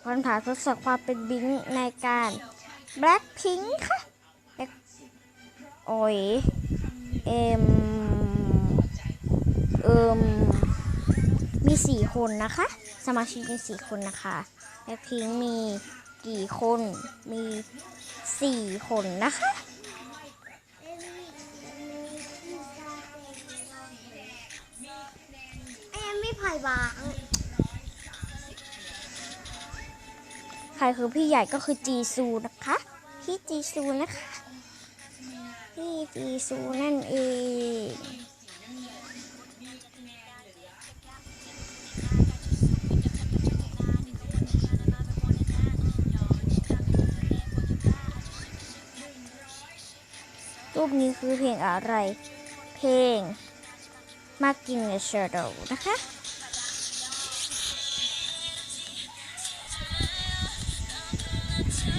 คอนผ่าทดสอบความเป็นบิงในการ Blackpink ค่ะ โอ้ย เอ็ม เอิมมีสี่คนนะคะ สมาชิกมีสี่คนนะคะ Blackpink มีกี่คน มีสี่คนนะคะไอ้ยังไม่ผ่อยบาง รคือพี่ใหญ่ก็คือจีซูนะคะ พี่จีซูนะคะ พี่จีซูนั่นเองรูปนี้คือเพลงอะไร เพลงมากินในเชอร์โดนะคะ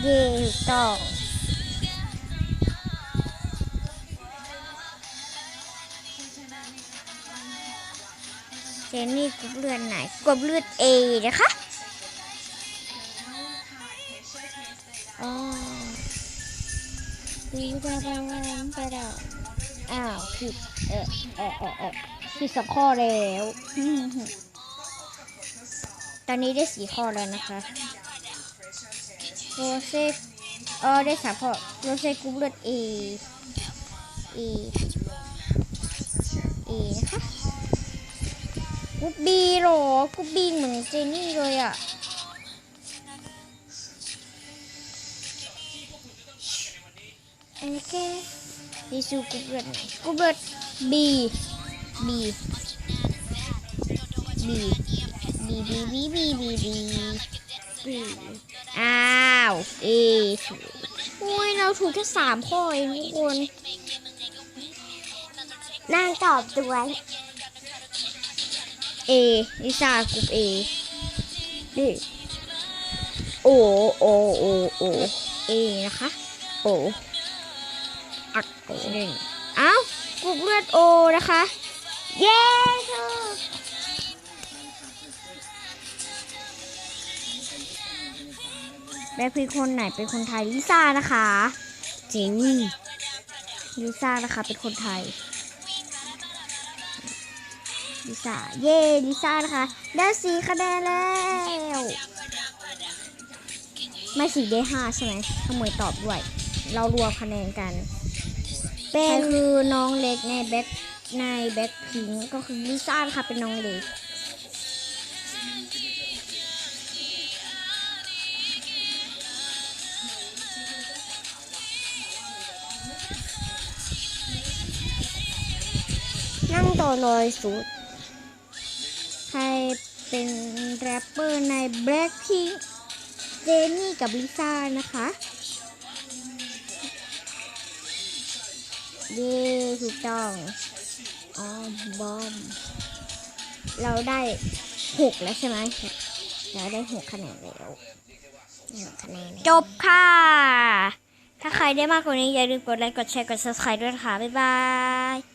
เย่ถูกต้องเจนนี่กรุ๊ปเลือดไหนกรุ๊ปเลือดเอนะคะอ๋อดีดาบางไปดาอ้าวผิดเออเออเออเออผิดสองข้อแล้ว ตอนนี้ได้สี่ข้อแล้วนะคะ โรเซ่เออได้สามข้อโรเซ่กรุ๊ปเลือด A A A นะคะกรุ๊ป B หรอกรุ๊ป B เหมือนเจนี่เลยอะโอเคดีซูกรุ๊ปเลือดกรุ๊ปเลือด B B B B B B B B B B อ้า เอถูกโอ้ยเราถูกแค่สามข้อเองทุกคนนางตอบด้วยเอลิซ่ากรุ๊ปเอนี่โอโอโอโอเอนะคะ โออักโอหนึ่งเอ้ากรุ๊ปเลือดโอนะคะ เย้ แบคพิงคนไหนเป็นคนไทยลิซ่านะคะเจนี่ลิซ่านะคะเป็นคนไทยลิซ่าเย้ลิซ่านะคะได้สี่คะแนนแล้วไม่สี่ได้ห้าใช่ไหมขโมยตอบด้วย เรารวมคะแนนกันเป็นคือน้องเล็กในแบ็คในแบ็คพิงก็คือลิซ่านะคะเป็นน้องเล็ก นั่งตัวน้อยสุด ใครเป็นแรปเปอร์ในแบ็คพิงเจนนี่กับลิซ่านะคะ เย้ถูกต้องอ๋อบอม เราได้หกแล้วใช่ไหมเราได้หกคะแนนแล้วคะแนนจบค่ะ ถ้าใครได้มากกว่านี้อย่าลืมกดไลค์ กดแชร์ กด subscribe ด้วยนะคะ บ๊ายบาย